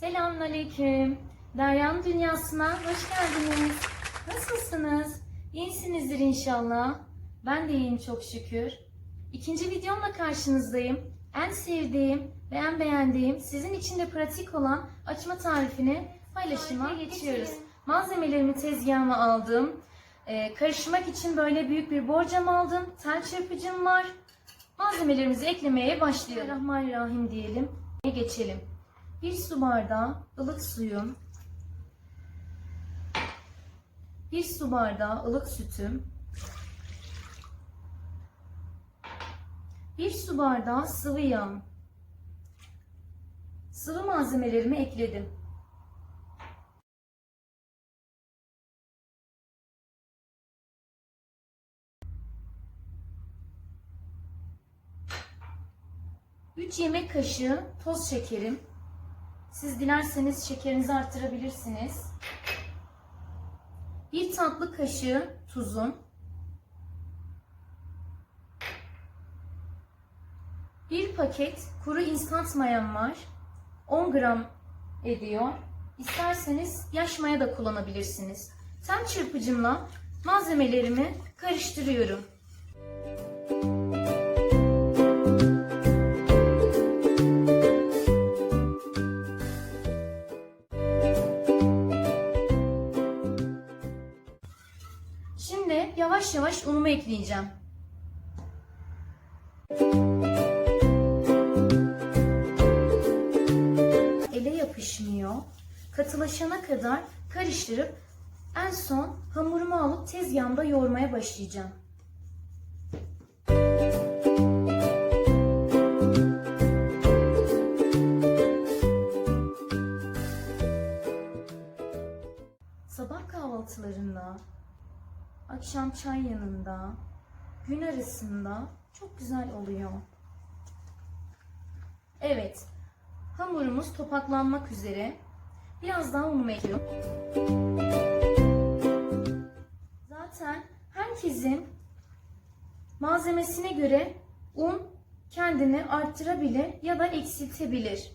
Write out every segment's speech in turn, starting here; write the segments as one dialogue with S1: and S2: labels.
S1: Selamünaleyküm. Derya'nın dünyasına hoş geldiniz. Nasılsınız? İyisinizdir inşallah. Ben de iyiyim çok şükür. İkinci videomla karşınızdayım. En sevdiğim ve en beğendiğim, sizin için de pratik olan açma tarifini paylaşıma geçiyoruz. Malzemelerimi tezgahıma aldım. Ee, karıştırmak için böyle büyük bir borcam aldım. Tel çırpıcım var. Malzemelerimizi eklemeye başlayalım. Bismillahirrahmanirrahim diyelim. Geçelim. Bir su bardağı ılık suyum. Bir su bardağı ılık sütüm. Bir su bardağı sıvı yağım. Sıvı malzemelerimi ekledim. Üç yemek kaşığı toz şekerim. Siz dilerseniz şekerinizi arttırabilirsiniz. Bir tatlı kaşığı tuzum. Bir paket kuru instant mayam var. 10 gram ediyor. İsterseniz yaş maya da kullanabilirsiniz. Tel çırpıcımla malzemelerimi karıştırıyorum. Yavaş yavaş unumu ekleyeceğim. Ele yapışmıyor. Katılaşana kadar karıştırıp en son hamurumu alıp tezgahımda yoğurmaya başlayacağım. Akşam çay yanında, gün arasında çok güzel oluyor. Evet, hamurumuz topaklanmak üzere. Biraz daha unumu ekliyorum. Zaten herkesin malzemesine göre un kendini arttırabilir ya da eksiltebilir.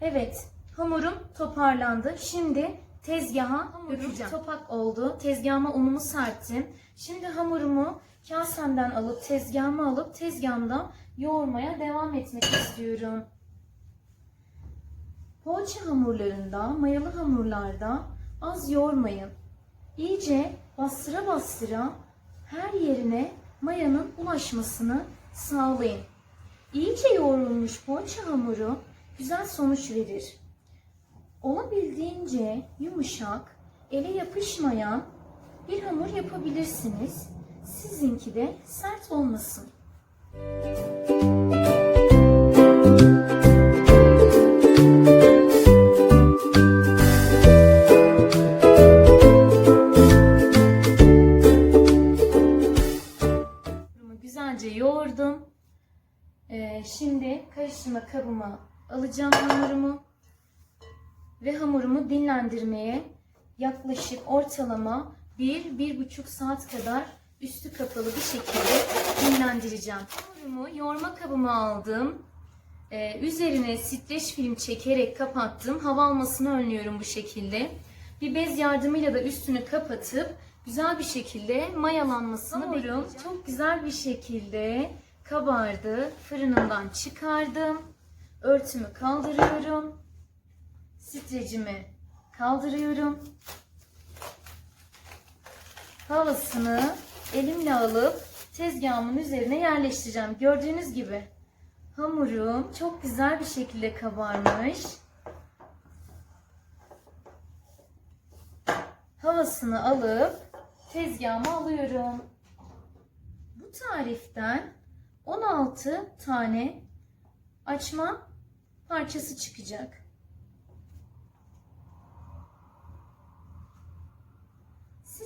S1: Evet, hamurum toparlandı. Şimdi tezgaha dökeceğim. Topak oldu. Tezgahıma unumu serptim. Şimdi hamurumu kasemden alıp tezgahıma alıp tezgahımda yoğurmaya devam etmek istiyorum. Poğaça hamurlarında, mayalı hamurlarda az yoğurmayın. İyice bastıra bastıra her yerine mayanın ulaşmasını sağlayın. İyice yoğrulmuş poğaça hamuru güzel sonuç verir. Olabildiğince yumuşak, ele yapışmayan bir hamur yapabilirsiniz. Sizinki de sert olmasın. Güzelce yoğurdum. Ee, şimdi karıştırma kabıma alacağım hamurumu ve hamurumu dinlendirmeye yaklaşık ortalama 1-1,5 saat kadar üstü kapalı bir şekilde dinlendireceğim. Hamurumu yoğurma kabıma aldım. Ee, üzerine streç film çekerek kapattım. Hava almasını önlüyorum bu şekilde. Bir bez yardımıyla da üstünü kapatıp güzel bir şekilde mayalanmasını Hamurum çok güzel bir şekilde kabardı. Fırınımdan çıkardım. Örtümü kaldırıyorum strecimi kaldırıyorum. Havasını elimle alıp tezgahımın üzerine yerleştireceğim. Gördüğünüz gibi hamurum çok güzel bir şekilde kabarmış. Havasını alıp tezgahıma alıyorum. Bu tariften 16 tane açma parçası çıkacak.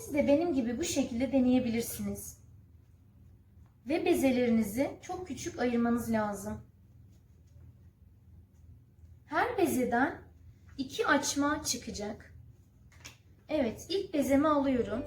S1: Siz de benim gibi bu şekilde deneyebilirsiniz. Ve bezelerinizi çok küçük ayırmanız lazım. Her bezeden iki açma çıkacak. Evet, ilk bezemi alıyorum.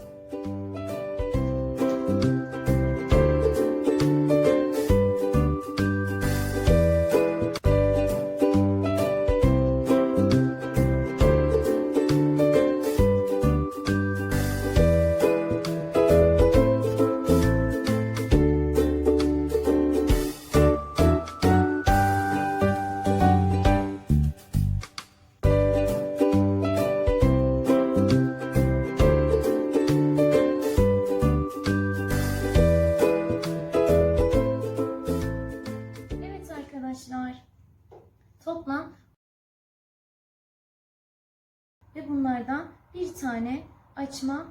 S1: Tane açma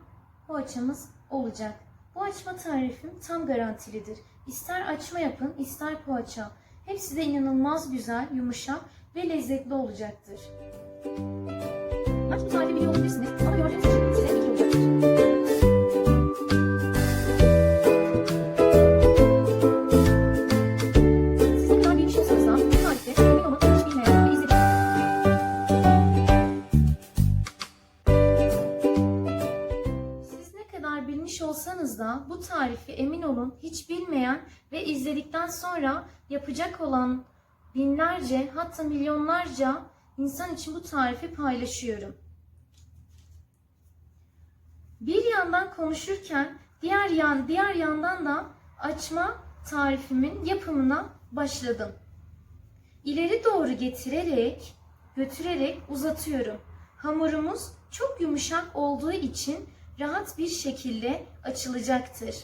S1: poğaçamız olacak. Bu açma tarifim tam garantilidir. İster açma yapın, ister poğaça. Hepsi de inanılmaz güzel, yumuşak ve lezzetli olacaktır. Açma tarifi biliyor olabilirsiniz ama gördüğünüz için size iyi. İzledikten sonra yapacak olan binlerce hatta milyonlarca insan için bu tarifi paylaşıyorum. Bir yandan konuşurken diğer yan diğer yandan da açma tarifimin yapımına başladım. İleri doğru getirerek, götürerek uzatıyorum. Hamurumuz çok yumuşak olduğu için rahat bir şekilde açılacaktır.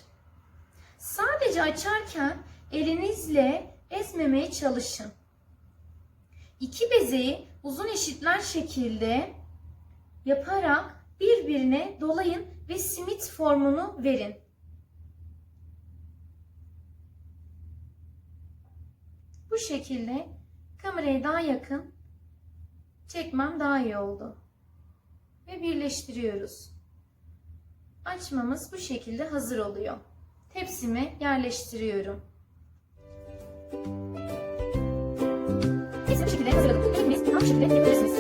S1: Sadece açarken elinizle ezmemeye çalışın. İki bezeyi uzun eşitler şekilde yaparak birbirine dolayın ve simit formunu verin. Bu şekilde kameraya daha yakın çekmem daha iyi oldu. Ve birleştiriyoruz. Açmamız bu şekilde hazır oluyor. Tepsime yerleştiriyorum. Bu şekilde hazırladım. Hepiniz tam şekilde yapabilirsiniz.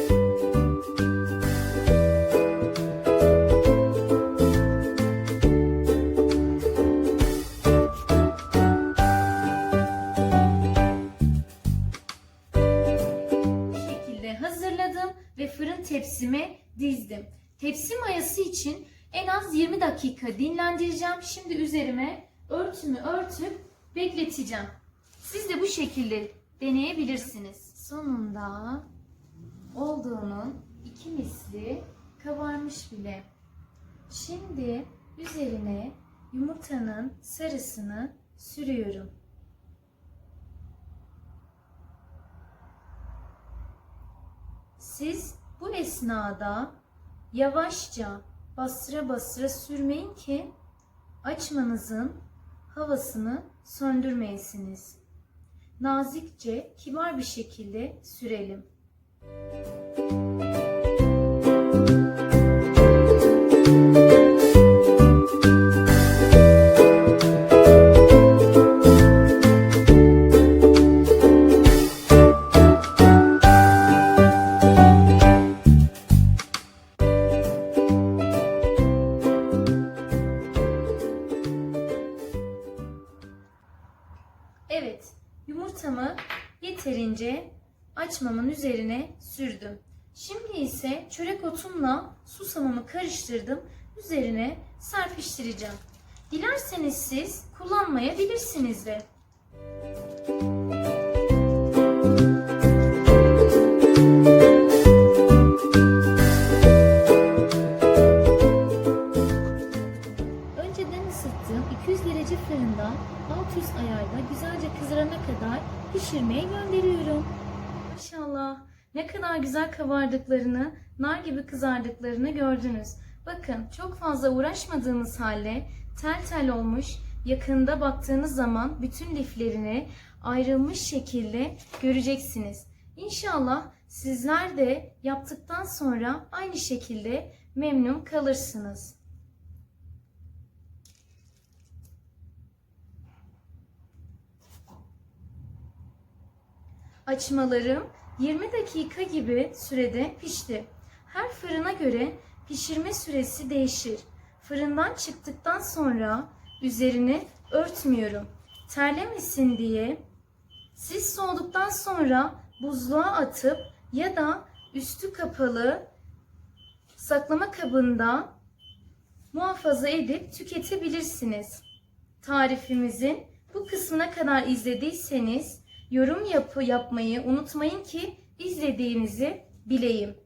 S1: Hazırladım ve fırın tepsime dizdim. Tepsi mayası için en az 20 dakika dinlendireceğim. Şimdi üzerime örtümü örtüp bekleteceğim. Siz de bu şekilde deneyebilirsiniz. Sonunda olduğunun iki misli kabarmış bile. Şimdi üzerine yumurtanın sarısını sürüyorum. Siz bu esnada yavaşça bastıra bastıra sürmeyin ki açmanızın havasını söndürmeyesiniz. Nazikçe, kibar bir şekilde sürelim. Evet, yeterince açmamın üzerine sürdüm. Şimdi ise çörek otumla susamımı karıştırdım. Üzerine serpiştireceğim. Dilerseniz siz kullanmayabilirsiniz de. Pişirmeye gönderiyorum. Maşallah ne kadar güzel kabardıklarını, nar gibi kızardıklarını gördünüz. Bakın çok fazla uğraşmadığımız halde tel tel olmuş. Yakında baktığınız zaman bütün liflerini ayrılmış şekilde göreceksiniz. İnşallah sizler de yaptıktan sonra aynı şekilde memnun kalırsınız. Açmalarım 20 dakika gibi sürede pişti. Her fırına göre pişirme süresi değişir. Fırından çıktıktan sonra üzerini örtmüyorum. Terlemesin diye siz soğuduktan sonra buzluğa atıp ya da üstü kapalı saklama kabında muhafaza edip tüketebilirsiniz. Tarifimizin bu kısmına kadar izlediyseniz yorum yapı yapmayı unutmayın ki izlediğinizi bileyim.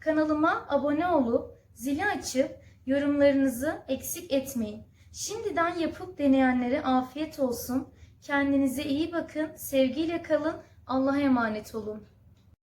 S1: Kanalıma abone olup zili açıp yorumlarınızı eksik etmeyin. Şimdiden yapıp deneyenlere afiyet olsun. Kendinize iyi bakın, sevgiyle kalın, Allah'a emanet olun.